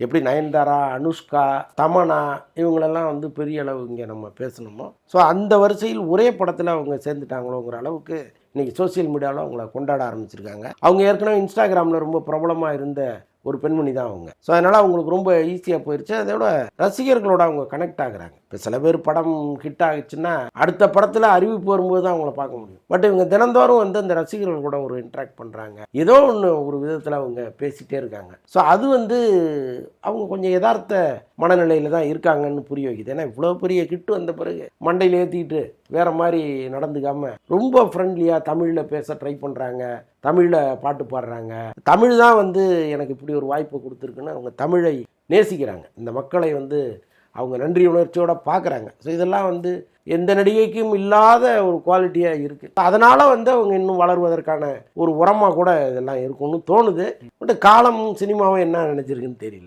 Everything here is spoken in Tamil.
எப்படி நயன்தாரா அனுஷ்கா தமனா இவங்களெல்லாம் வந்து பெரிய அளவு இங்கே நம்ம பேசணுமோ? ஸோ அந்த வரிசையில் ஒரே படத்தில் அவங்க சேர்ந்துட்டாங்களோங்கிற அளவுக்கு இன்றைக்கி சோஷியல் மீடியாவில் அவங்கள கொண்டாட ஆரம்பிச்சிருக்காங்க. அவங்க ஏற்கனவே இன்ஸ்டாகிராமில் ரொம்ப பிரபலமாக இருந்த ஒரு பெண்மணி தான் அவங்க. ஸோ அதனால் அவங்களுக்கு ரொம்ப ஈஸியாக போயிடுச்சு அதோட ரசிகர்களோட அவங்க கனெக்ட் ஆகுறாங்க. இப்போ சில பேர் படம் ஹிட் ஆகிடுச்சுன்னா அடுத்த படத்தில் அறிவிப்பு வரும்போது தான் அவங்கள பார்க்க முடியும். பட் இவங்க தினந்தோறும் வந்து அந்த ரசிகர்கள் கூட ஒரு இன்ட்ராக்ட் பண்ணுறாங்க ஏதோ ஒன்று ஒரு விதத்தில் அவங்க பேசிகிட்டே இருக்காங்க. ஸோ அது வந்து அவங்க கொஞ்சம் யதார்த்த மனநிலையில் தான் இருக்காங்கன்னு புரிய வைக்குது. ஏன்னா இவ்வளோ பெரிய கிட்டு வந்த பிறகு மண்டையில் ஏற்றிக்கிட்டு வேற மாதிரி நடந்துக்காம ரொம்ப ஃப்ரெண்ட்லியாக தமிழில் பேச ட்ரை பண்ணுறாங்க தமிழில் பாட்டு பாடுறாங்க. தமிழ் தான் வந்து எனக்கு இப்படி ஒரு வாய்ப்பு கொடுத்துருக்குன்னு அவங்க தமிழை நேசிக்கிறாங்க. இந்த மக்களை வந்து அவங்க நன்றி உணர்ச்சியோடு பார்க்குறாங்க ஸோ இதெல்லாம் வந்து எந்த நடிகைக்கும் இல்லாத ஒரு குவாலிட்டியாக இருக்குது அதனால் வந்து அவங்க இன்னும் வளருவதற்கான ஒரு உரமாக கூட இதெல்லாம் இருக்கும்னு தோணுது. பட் காலம் சினிமாவும் என்ன நினச்சிருக்குன்னு தெரியல.